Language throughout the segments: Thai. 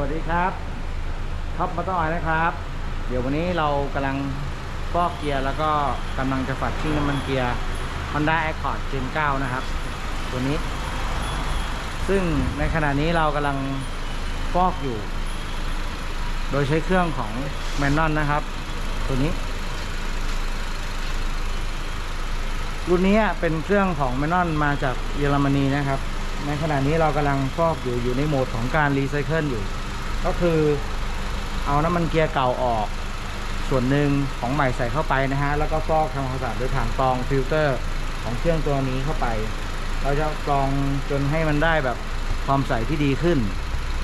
วัสดีครับท็อปมาต่อยนะครับ เดี๋ยววันนี้เรากำลังฟอกเกียร์แล้วก็กำลังจะฝัดชิ่งน้ำมันเกียร์ Honda Accord Gen 9 นะครับ ตัวนี้ ซึ่งในขณะนี้เรากำลังฟอกอยู่ โดยใช้เครื่องของแมนนอนนะครับ ตัวนี้ รุ่นนี้เป็นเครื่องของแมนนอนมาจากเยอรมนีนะครับ ในขณะนี้เรากำลังฟอกอยู่อยู่ในโหมดของการรีไซเคิลอยู่ ก็คือเอาน้ำมันเกียร์เก่าออก ส่วนหนึ่งของใหม่ใส่เข้าไปนะฮะ แล้วก็ฟอกทำความสะอาดด้วยถังกรองฟิลเตอร์ของเครื่องตัวนี้เข้าไป เราจะกรองจนให้มันได้แบบความใสที่ดีขึ้น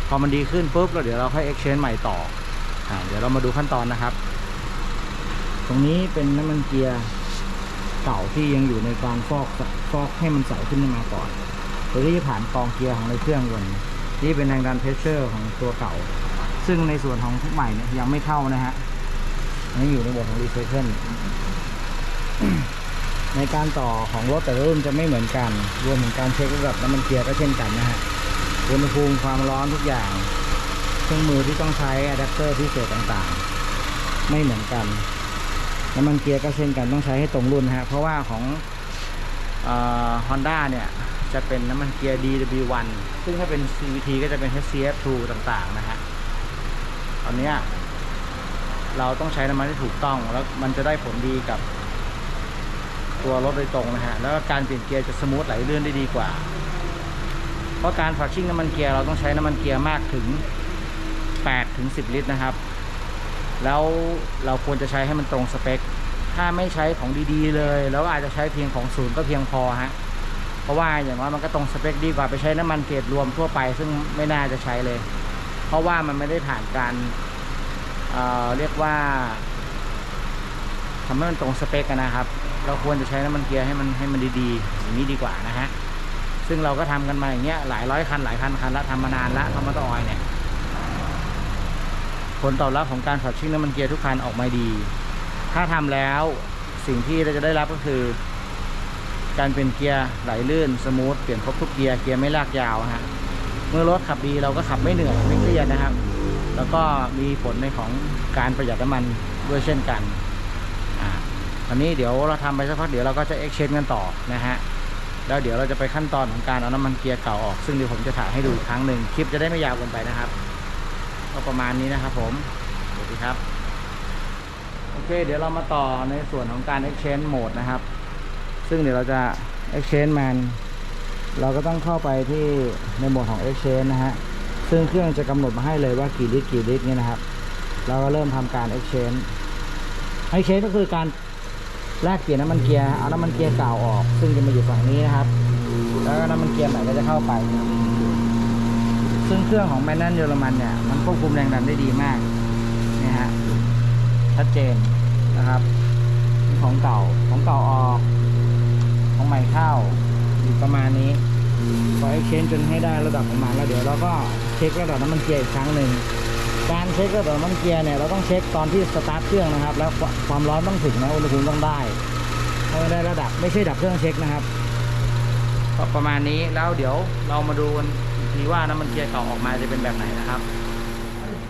พอมันดีขึ้นปุ๊บเราเดี๋ยวเราค่อย exchange ใหม่ต่ออเดี๋ยวเรามาดูขั้นตอนนะครับ ตรงนี้เป็นน้ำมันเกียร์เก่าที่ยังอยู่ในการฟอกฟอกให้มันใสขึ้นมาก่อนโดยที่ผ่านกรองเกียร์ของในเครื่องยนต์ นี่เป็นแรงดันเพรสเชอร์ของตัวเก่า ซึ่งในส่วนของทุกใหม่เนี่ยยังไม่เข้านะฮะนี่อยู่ในบทของรีไซเคิลในการต่อของรถแต่ละรุ่นจะไม่เหมือนกัน รวมถึงการเช็คระดับน้ำมันเกียร์ก็เช่นกันนะฮะอุณหภูมิความร้อนทุกอย่าง เครื่องมือที่ต้องใช้อะแดปเตอร์พิเศษต่างๆ ไม่เหมือนกัน น้ำมันเกียร์ก็เช่นกันต้องใช้ให้ตรงรุ่นนะฮะเพราะว่าของฮอนด้าเนี่ย จะเป็นน้ำมันเกียร์ DW1 ซึ่งถ้าเป็น CVT ก็จะเป็น HCF2 ต่างๆนะฮะตอนเนี้ยเราต้องใช้น้ำมันที่ถูกต้อง แล้วมันจะได้ผลดีกับตัวรถโดยตรงนะฮะ แล้วก็การเปลี่ยนเกียร์จะสมูทไหลลื่นได้ดีกว่า เพราะการฝักชิ่งน้ำมันเกียร์เราต้องใช้น้ำมันเกียร์มากถึง8ถึง10 ลิตรนะครับ แล้วเราควรจะใช้ให้มันตรงสเปค ถ้าไม่ใช้ของดีๆเลย แล้วอาจจะใช้เพียงของศูนย์ก็เพียงพอฮะ เพราะว่าอย่างน้อยมันก็ตรงสเปคดีกว่าไปใช้น้ำมันเกรดรวมทั่วไป ซึ่งไม่น่าจะใช้เลย เพราะว่ามันไม่ได้ผ่านการเเรียกว่าทำให้มันตรงสเปคกันนะครับ เราควรจะใช้น้ำมันเกียร์ให้มันให้มันดีๆอย่างนี้ดีกว่านะฮะซึ่งเราก็ทำกันมาอย่างเงี้ยหลายร้อยคันหลายพันคันละทำมานานละทำมาต่ออยเนี่ยผลตอบรับของการขับชิ่งน้ำมันเกียร์ทุกคันออกมาดี ถ้าทำแล้วสิ่งที่เราจะได้รับก็คือ การเป็นเกียร์ไหลลื่นสมูทเปลี่ยนครบทุกเกียร์เกียร์ไม่ลากยาวฮะเมื่อรถขับดีเราก็ขับไม่เหนื่อยไม่เครียดนะครับ แล้วก็มีผลในของการประหยัดน้ำมันด้วยเช่นกันอ่าอันนี้เดี๋ยวเราทำไปสักพักเดี๋ยวเราก็จะ exchange กันต่อนะฮะแล้วเดี๋ยวเราจะไปขั้นตอนของการเอาน้ำมันเกียร์เก่าออก ซึ่งเดี๋ยวผมจะถ่ายให้ดูอีกครั้งหนึ่งคลิปจะได้ไม่ยาวเกินไปนะครับก็ประมาณนี้นะครับผมสวัสดีครับ โอเค เดี๋ยวเรามาต่อในส่วนของการ exchange mode นะครับ ซึ่งเดี๋ยวเราจะ exchange man เราก็ต้องเข้าไปที่ในโหมดของ exchange นะฮะ ซึ่งเครื่องจะกำหนดมาให้เลยว่ากี่ลิตรกี่ลิตรเนี่ยนะครับ เราก็เริ่มทำการ exchange exchange ก็คือการแลกเปลี่ยนน้ำมันเกียร์เอาน้ำมันเกียร์เก่าออก ซึ่งจะมาอยู่ฝั่งนี้นะครับ แล้วก็น้ำมันเกียร์ใหม่ก็จะเข้าไป ซึ่งเครื่องของแมนนันเยอรมันเนี่ย มันควบคุมแรงดันได้ดีมากนี่ฮะชัดเจนนะครับ ของเก่าของเก่าออก ใหม่เข้าอยู่ประมาณนี้พอ exchange จนให้ได้ระดับประมาณแล้วเดี๋ยวเราก็เช็คระดับน้ำมันเกียร์อีกครั้งหนึ่งการเช็คระดับน้ำมันเกียร์เนี่ยเราต้องเช็คตอนที่สตาร์ทเครื่องนะครับ แล้วความร้อนต้องถึงนะอุณหภูมิต้องได้ถ้าไม่ได้ระดับไม่ใช่ดับเครื่องเช็คนะครับก็ประมาณนี้แล้วเดี๋ยวเรามาดูกันอีกทีว่าน้ำมันเกียร์เก่าออกมาจะเป็นแบบไหนนะครับ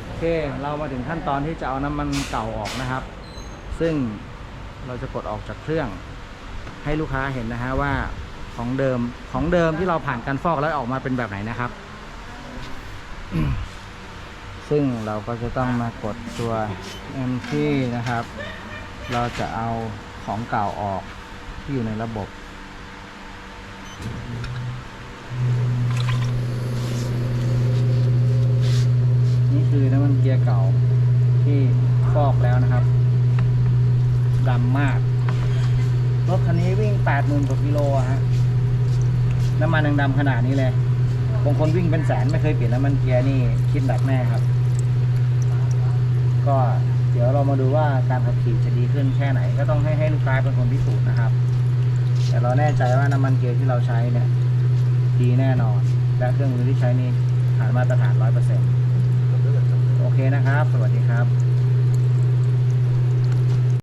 โอเคเรามาถึงขั้นตอนที่จะเอาน้ำมันเก่าออกนะครับ ซึ่งเราจะกดออกจากเครื่อง ให้ลูกค้าเห็นนะฮะว่าของเดิมของเดิมที่เราผ่านการฟอกแล้วออกมาเป็นแบบไหนนะครับ ซึ่งเราก็จะต้องมากดตัว M ที่นะครับ เราจะเอาของเก่าออกที่อยู่ในระบบ นี่คือน้ำมันเกียร์เก่าที่ฟอกแล้วนะครับดำมาก รถคันนี้วิ่ง 80,000กว่ากิโลอะฮะ น้ำมันดำๆขนาดนี้เลย บางคนวิ่งเป็นแสนไม่เคยเปลี่ยนน้ำมันเกียร์นี่คิดหนักแน่ครับ ก็เดี๋ยวเรามาดูว่าการขับขี่จะดีขึ้นแค่ไหน ก็ต้องให้ให้ลูกค้าเป็นคนพิสูจน์นะครับ แต่เราแน่ใจว่าน้ำมันเกียร์ที่เราใช้เนี่ย ดีแน่นอน และเครื่องมือที่ใช้นี่ผ่านมาตรฐานร้อยเปอร์เซ็นต์โอเคนะครับ สวัสดีครับ